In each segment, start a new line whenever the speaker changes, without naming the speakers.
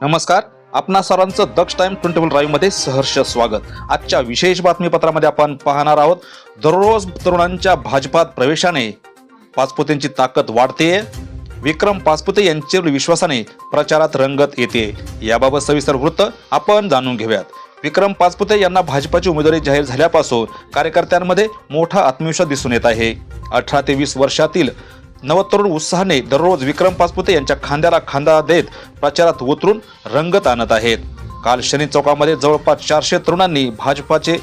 नमस्कार. आपणा सर्वांचं दक्ष टाइम ट्वेंटी फोर ड्राईव्हमध्ये सहर्ष स्वागत. आजच्या विशेष बातमीपत्रामध्ये आपण पाहणार आहोत दररोज तरुणांच्या भाजपात प्रवेशाने पाचपुतेंची ताकद वाढते विक्रम पाचपुते यांच्यावर विश्वासाने प्रचारात रंगत येते. याबाबत सविस्तर वृत्त आपण जाणून घेऊयात. विक्रम पाचपुते यांना भाजपाची उमेदवारी जाहीर झाल्यापासून कार्यकर्त्यांमध्ये मोठा आत्मविश्वास दिसून येत आहे. अठरा ते वीस वर्षातील नवतरुण उत्साहाने दररोज विक्रम पासपुते यांच्या खांद्याला खांदा देत प्रचारात उतरून रंगत आणत आहेत. काल शनी चौकामध्ये जवळपास चारशे तरुणांनी भाजपाचे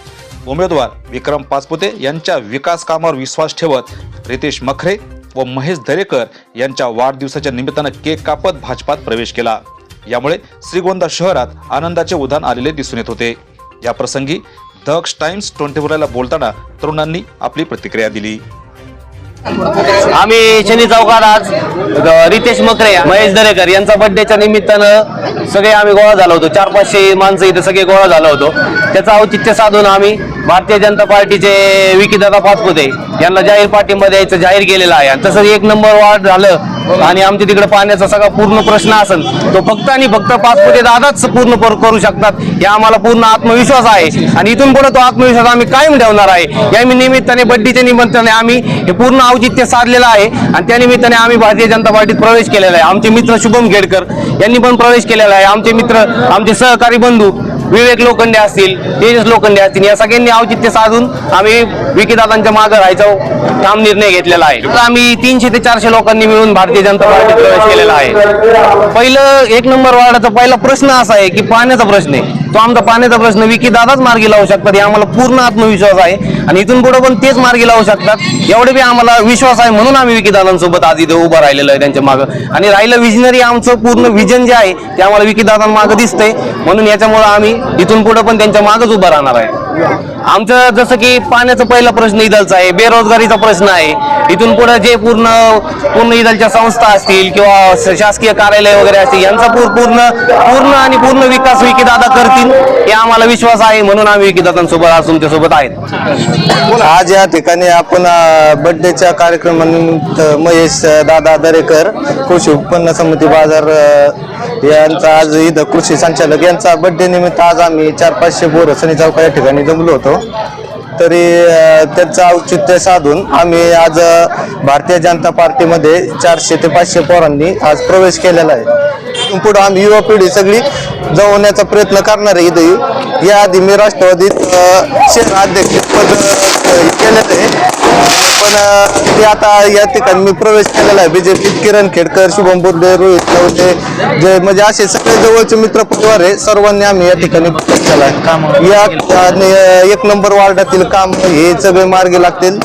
उमेदवार विक्रम पाचपुते यांच्या विकास कामावर विश्वास ठेवत रितेश मखरे व महेश दरेकर यांच्या वाढदिवसाच्या निमित्तानं केक कापत भाजपात प्रवेश केला. यामुळे श्रीगोंदा शहरात आनंदाचे उधाण आलेले दिसून येत होते. या प्रसंगी दक्ष टाइम्स ट्वेंटी फोरला बोलताना तरुणांनी आपली प्रतिक्रिया दिली.
आम्ही शनी चौकात आज रितेश मकरे महेश दरेकर यांचा बर्थडेच्या निमित्तानं सगळे आम्ही गोळा झालो होतो. चार पाचशे माणसं इथे सगळे गोळा झालो होतो. त्याचं औचित्य साधून आम्ही भारतीय जनता पार्टीचे विकीदादा पाचपुते यांना जाहीर पाठिंबा द्यायचं जाहीर केलेलं आहे. आणि तसंच एक नंबर वाढ झालं आणि आमच्या तिकडे पाण्याचा सगळा पूर्ण प्रश्न असेल तो फक्त आणि फक्त पाचपुते दादाच पूर्ण करू शकतात. या आम्हाला पूर्ण आत्मविश्वास आहे. आणि इथून पुढे तो आत्मविश्वास आम्ही कायम ठेवणार आहे. या निमित्ताने बड्डीच्या निमित्ताने आम्ही हे पूर्ण औचित्य साधलेलं आहे. आणि त्या निमित्ताने आम्ही भारतीय जनता पार्टीत प्रवेश केलेला आहे. आमचे मित्र शुभम घेडकर यांनी पण प्रवेश केलेला आहे. आमचे मित्र आमचे सहकारी बंधू विवेक लोखंडे असतील तेजस लोखंडे असतील या सगळ्यांनी औचित्य साधून आम्ही विकीदादांच्या मागे राहायचा. ठाम निर्णय घेतलेला आहे. तर आम्ही तीनशे ते चारशे लोकांनी मिळून भारतीय जनता पार्टीत प्रवेश केलेला आहे. पहिलं एक नंबर वार्डाचा पहिला प्रश्न असा आहे की पाण्याचा प्रश्न आहे. तो आमचा पाण्याचा प्रश्न विकी दादाच मार्गी लावू शकतात हे आम्हाला पूर्ण आत्मविश्वास आहे. आणि इथून पुढे पण तेच मार्गी लावू शकतात. एवढे बी आम्हाला विश्वास आहे म्हणून आम्ही विकी दादांसोबत आज इथे उभं राहिलेलं आहे त्यांच्या मागं. आणि राहिलं विजनरी आमचं पूर्ण विजन जे आहे ते आम्हाला विकी दादांमागं दिसतंय. म्हणून याच्यामुळे आम्ही इथून पुढे पण त्यांच्या मागच उभं राहणार आहे. आमचं जसं की पाण्याचा पहिला प्रश्न इदलचा आहे बेरोजगारीचा प्रश्न आहे. इथून पुढे जे पूर्ण पूर्ण इदलच्या संस्था असतील किंवा शासकीय कार्यालय वगैरे असतील यांचा पूर्ण पूर्ण आणि पूर्ण विकास विकीदादा करतील हे आम्हाला विश्वास आहे म्हणून आम्ही विकीदादांसोबत आज तुमच्यासोबत आहेत.
आज या ठिकाणी आपण बर्थडेच्या कार्यक्रमानिमित्त महेश दादा दरेकर कृषी उत्पन्न समिती बाजार यांचा आज इथं कृषी संचालक यांचा बर्थडे निमित्त आज आम्ही चार पाचशे पोरं सनी चौका या ठिकाणी जमलो होतो. तरी त्यांचं औचित्य साधून आम्ही आज भारतीय जनता पार्टीमध्ये चारशे ते पाचशे पोरांनी आज प्रवेश केलेला आहे. पुढं आम्ही युवा पिढी सगळी जवळण्याचा प्रयत्न करणार आहे इथे याआधी मी राष्ट्रवादीत शहर अध्यक्षपद अ, केलेलं आहे. पण ते आता या ठिकाणी मी प्रवेश केलेला आहे. बीजेपीत किरण खेडकर शुभम बुर्डे रोहित नवते जे म्हणजे असे सगळे जवळचे मित्र परिवार आहे सर्वांनी आम्ही या ठिकाणी प्रवेश केला आहे. या आणि एक नंबर वार्डातील काम हे सगळे मार्गी लागतील.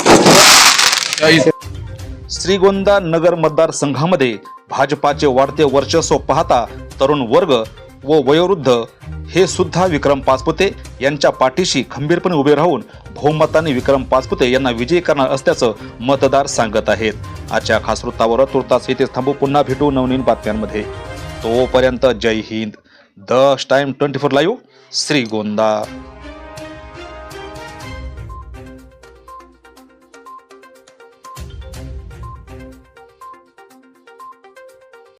श्रीगोंदा नगर मतदारसंघामध्ये भाजपाचे वाढते वर्चस्व पाहता तरुण वर्ग व वयोवृद्ध हे सुद्धा विक्रम पाचपुते यांच्या पाठीशी खंबीरपणे उभे राहून बहुमताने विक्रम पाचपुते यांना विजयी करणार असल्याचं मतदार सांगत आहेत. आजच्या खास वृत्तावर तुर्तास येथे थांबू. पुन्हा भेटू नवनवीन बातम्यांमध्ये. तोपर्यंत जय Hind. The time twenty four live. Shrigonda.